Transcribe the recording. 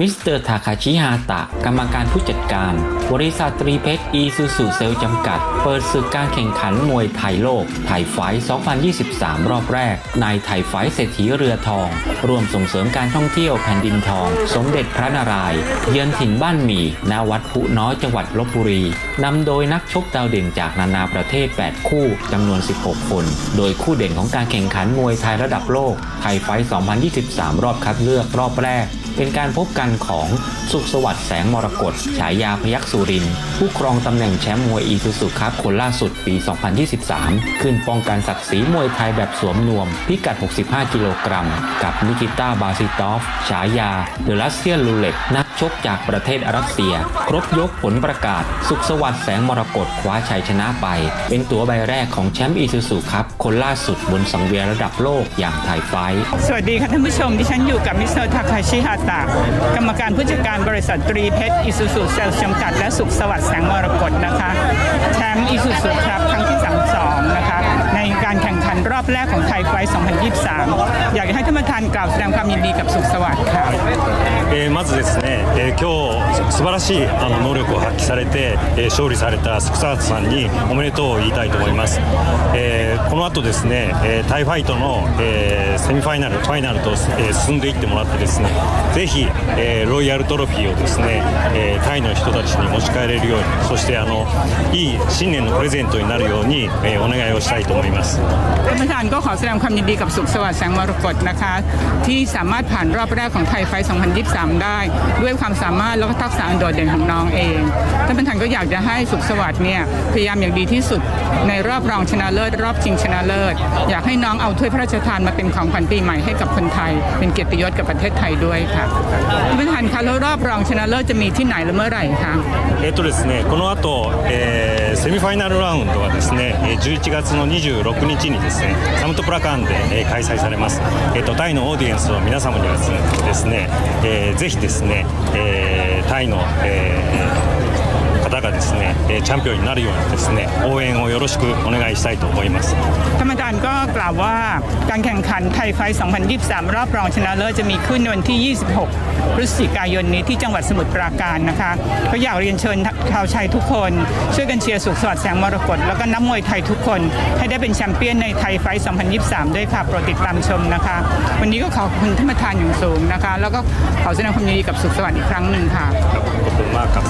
มิสเตอร์ทาคาชิฮาตะ กรรมการผู้จัดการ บริษัทตรีเพชรอีซูซูเซลจำกัด เปิดศึกการแข่งขันมวยไทยโลก ไทยไฟท์2023 รอบแรก ในไทยไฟท์เศรษฐีเรือทอง ร่วมส่งเสริมการท่องเที่ยวแผ่นดินทอง สมเด็จพระนารายณ์ เยือนถิ่นบ้านหมี่ณวัดพุน้อยจังหวัดลบบุรี นำโดยนักชกดาวเด่นจากนานาประเทศ 8 คู่ จำนวน 16 คน โดยคู่เด่นของการแข่งขันมวยไทยระดับโลก ไทยไฟท์2023 รอบคัดเลือกรอบแรก เป็นการพบกันของสุขสวัสดิ์แสงมรกตฉายาพยักสุรินผู้ครองตำแหน่งแชมป์มวยอีซูซูคัพคนล่าสุดปี 2023 ขึ้นป้องกันศักดิ์ศรีมวยไทยแบบสวมนวม พิกัด 65 กิโลกรัม กับนิกิต้าบาซิตอฟ ฉายาเดลัสเซียลูเล็ตนักชกจากประเทศอารัสเซีย ครบยกผลประกาศ สุขสวัสดิ์แสงมรกตคว้าชัยชนะไป เป็นตัวใบแรกของแชมป์อีซูซูคัพคนล่าสุดบนสังเวียนระดับโลกอย่างไทยไฟสวัสดีค่ะท่านผู้ชมดิฉันอยู่กับมิสเตอร์ทาคาชิฮัตางๆ กรรมการผู้จัดการบริษัทตรีเพชรอิสุสุเซลจำกัดและสุขสวัสดิ์แสงมรกตนะคะแชมป์อิสุสุครับครั้งที่ 32 นะคะ ในการแข่งขันรอบแรกของไทยไฟ 2023 อยากให้ท่านประธานกล่าวแสดงความยินดีกับสุขสวัสดิ์ค่ะ えーまずですね、えー今日素晴らしいあの能力を発揮されて、えー勝利されたスクサートさんにおめでとうを言いたいと思います、えーこの後ですね、えータイファイトの、えーセミファイナルファイナルと、えー進んでいってもらってですねぜひ、えーロイヤルトロフィーをですね、えータイの人たちに持ち帰れるようにそしてあのいい新年のプレゼントになるように、えーお願いをしたいと思います ท่านประธานก็ขอแสดงความยินดีกับสุขสวัสดิ์แสงมรกตนะคะ ที่สามารถผ่านรอบแรกของไทยไฟ ท์2023 ได้ ด้วยความสามารถแล้วก็ทักษะอันโดดเด่นของน้องเองท่านประธานก็อยากจะให้สุขสวัสดิ์เนี่ยพยายามอย่างดีที่สุดในรอบรองชนะเลิศ รอบชิงชนะเลิศ อยากให้น้องเอาถ้วยพระราชทานมาเป็นของขวัญปีใหม่ให้กับคนไทย เป็นเกียรติยศกับประเทศไทยด้วยค่ะท่านประธานคะแล้วรอบรองชนะเลิศจะมีที่ไหนและเมื่อไหร่คะ えっとですね、この後、えーセミファイナルラウンドはですね、えー11月の26日にですね、サムトプラカーンで、えー開催されます。えっとタイのオーディエンスの皆様にはですね、ですね ーえーぜひですね、えータイの、えー方がですね、えーチャンピオンになるようにですね、応援をよろしくお願いしたいと思います。 ท่านประธานก็กล่าวว่าการแข่งขันไทยไฟท์2023 รอบรองชนะเลิศจะมีขึ้นในวันที่ 26 พฤศจิกายนนี้ที่จังหวัดสมุทรปราการนะคะก็อยากเรียนเชิญชาวชัยทุกคน ช่วยกันเชียร์สุขสวัสดิ์แสงมรกตแล้วก็นักมวยไทยทุกคน ให้ได้เป็นแชมเปี้ยนในไทยไฟท์2023 ด้วยค่ะโปรดติดตามชมนะคะ วันนี้ก็ขอบคุณท่านประธานอย่างสูงนะคะ แล้วก็ขอแสดงความยินดีกับสุขสวัสดิ์อีกครั้งหนึ่งค่ะ ขอบคุณมากครับ